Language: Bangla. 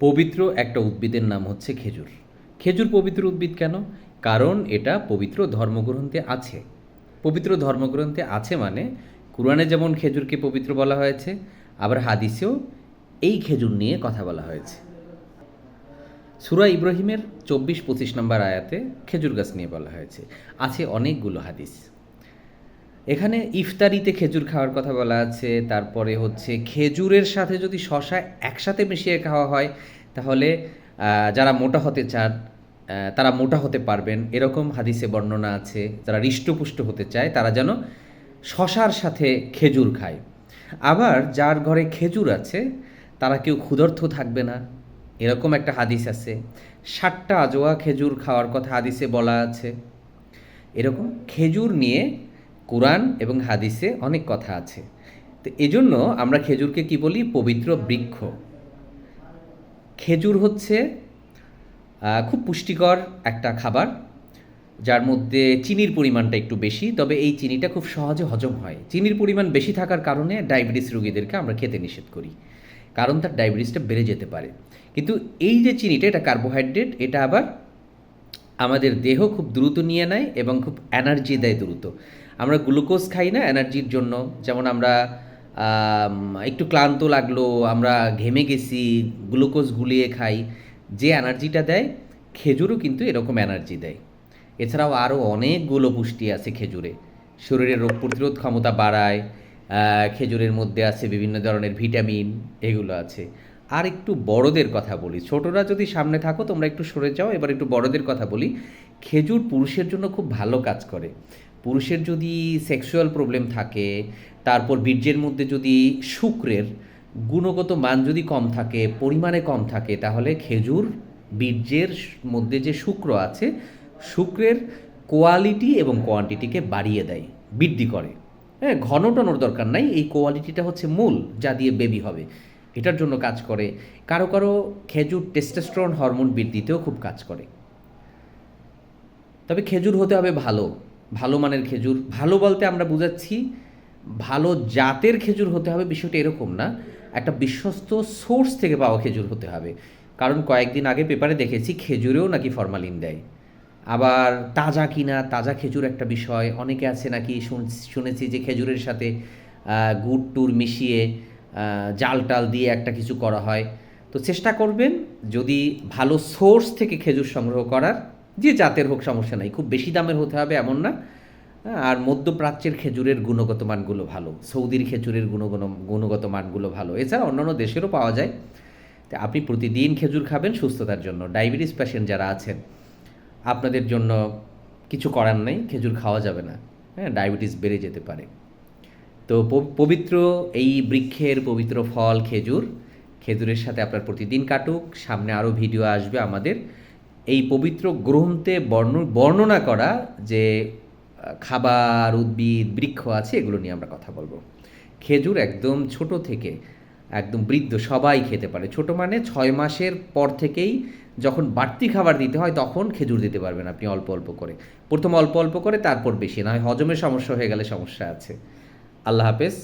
পবিত্র একটা উদ্ভিদের নাম হচ্ছে খেজুর। খেজুর পবিত্র উদ্ভিদ কেন? কারণ এটা পবিত্র ধর্মগ্রন্থে আছে। পবিত্র ধর্মগ্রন্থে আছে মানে কোরআনে যেমন খেজুরকে পবিত্র বলা হয়েছে, আবার হাদিসেও এই খেজুর নিয়ে কথা বলা হয়েছে। সুরা ইব্রাহিমের চব্বিশ পঁচিশ নম্বর আয়াতে খেজুর গাছ নিয়ে বলা হয়েছে। আছে অনেকগুলো হাদিস। এখানে ইফতারিতে খেজুর খাওয়ার কথা বলা আছে, তারপরে হচ্ছে খেজুরের সাথে যদি শশা একসাথে মিশিয়ে খাওয়া হয়, তাহলে যারা মোটা হতে চান তারা মোটা হতে পারবেন। এরকম হাদিসে বর্ণনা আছে, যারা হৃষ্টপুষ্ট হতে চায়, তারা যেন শশার সাথে খেজুর খায়। আবার যার ঘরে খেজুর আছে, তারা কেউ ক্ষুধার্থ থাকবে না। এরকম একটা হাদিস আছে। ষাটটা আজোয়া খেজুর খাওয়ার কথা হাদিসে বলা আছে। এরকম খেজুর নিয়ে কোরআন এবং হাদিসে অনেক কথা আছে। তো এজন্য আমরা খেজুরকে কি বলি? পবিত্র বৃক্ষ। খেজুর হচ্ছে খুব পুষ্টিকর একটা খাবার, যার মধ্যে চিনির পরিমাণটা একটু বেশি, তবে এই চিনিটা খুব সহজে হজম হয়। চিনির পরিমাণ বেশি থাকার কারণে ডায়াবেটিস রোগীদেরকে আমরা খেতে নিষেধ করি, কারণ তার ডায়াবেটিসটা বেড়ে যেতে পারে। কিন্তু এই যে চিনিটা, এটা কার্বোহাইড্রেট এটা আবার আমাদের দেহ খুব দ্রুত নিয়ে নেয় এবং খুব এনার্জি দেয় দ্রুত। আমরা গ্লুকোজ খাই না এনার্জির জন্য। যেমন আমরা একটু ক্লান্ত লাগল, আমরা ঘেমে গেছি গ্লুকোজ গুলিয়ে খাই, যে এনার্জিটা দেয়, খেজুরও কিন্তু এরকম এনার্জি দেয়। এছাড়াও আরও অনেকগুলো পুষ্টি আছে খেজুরে। শরীরের রোগ প্রতিরোধ ক্ষমতা বাড়ায় খেজুরের মধ্যে আছে বিভিন্ন ধরনের ভিটামিন এগুলো আছে। আর একটু বড়দের কথা বলি। ছোটরা যদি সামনে থাকো, তোমরা একটু সরে যাও। এবার একটু বড়দের কথা বলি। খেজুর পুরুষের জন্য খুব ভালো কাজ করে। পুরুষের যদি সেক্সুয়াল প্রবলেম থাকে, তারপর বীর্যের মধ্যে যদি শুক্রের গুণগত মান যদি কম থাকে, পরিমাণে কম থাকে, তাহলে খেজুর বীর্যের মধ্যে যে শুক্র আছে, শুক্রের কোয়ালিটি এবং কোয়ান্টিটিকে বাড়িয়ে দেয়, বৃদ্ধি করে। হ্যাঁ ঘন টনোর দরকার নাই। এই কোয়ালিটিটা হচ্ছে মূল, যা দিয়ে বেবি হবে। এটার জন্য কাজ করে। কারও কারও খেজুর টেস্টোস্টেরন হরমোন বৃদ্ধিতেও খুব কাজ করে। তবে খেজুর হতে হবে ভালো। ভালো মানের খেজুর। ভালো বলতে আমরা বুঝাচ্ছি, ভালো জাতের খেজুর হতে হবে বিষয়টা এরকম না। একটা বিশ্বস্ত সোর্স থেকে পাওয়া খেজুর হতে হবে। কারণ কয়েকদিন আগে পেপারে দেখেছি, খেজুরেও নাকি ফরমালিন দেয়। আবার তাজা কিনা, তাজা খেজুর একটা বিষয়। অনেকে আছে নাকি শুন- শুনেছি যে খেজুরের সাথে গুড় টুর মিশিয়ে জাল টাল দিয়ে একটা কিছু করা হয়। তো চেষ্টা করবেন যদি ভালো সোর্স থেকে খেজুর সংগ্রহ করার, যে জাতের হোক সমস্যা নাই, খুব বেশি দামের হতে হবে এমন না। আর মধ্যপ্রাচ্যের খেজুরের গুণগত মানগুলো ভালো, সৌদির খেজুরের গুণগত গুণগত মানগুলো ভালো। এছাড়া অন্যান্য দেশেরও পাওয়া যায়। তো আপনি প্রতিদিন খেজুর খাবেন সুস্থতার জন্য। ডায়াবেটিস পেশেন্ট যারা আছেন, আপনাদের জন্য কিছু করার নেই, খেজুর খাওয়া যাবে না। হ্যাঁ ডায়াবেটিস বেড়ে যেতে পারে। তো পবিত্র এই বৃক্ষের পবিত্র ফল খেজুর। খেজুরের সাথে আপনার প্রতিদিন কাটুক। সামনে আরও ভিডিও আসবে আমাদের। এই পবিত্র গ্রন্থে বর্ণ, বর্ণনা করা যে খাবার, উদ্ভিদ, বৃক্ষ আছে, এগুলো নিয়ে আমরা কথা বলব। খেজুর একদম ছোট থেকে, একদম বৃদ্ধ, সবাই খেতে পারে। ছোট মানে ছয় মাসের পর থেকেই যখন বাড়তি খাবার দিতে হয়, তখন খেজুর দিতে পারবেন আপনি অল্প অল্প করে। প্রথম অল্প অল্প করে, তারপর বেশি। না হয় হজমের সমস্যা হয়ে গেলে সমস্যা আছে। আল্লাহ হাফেজ।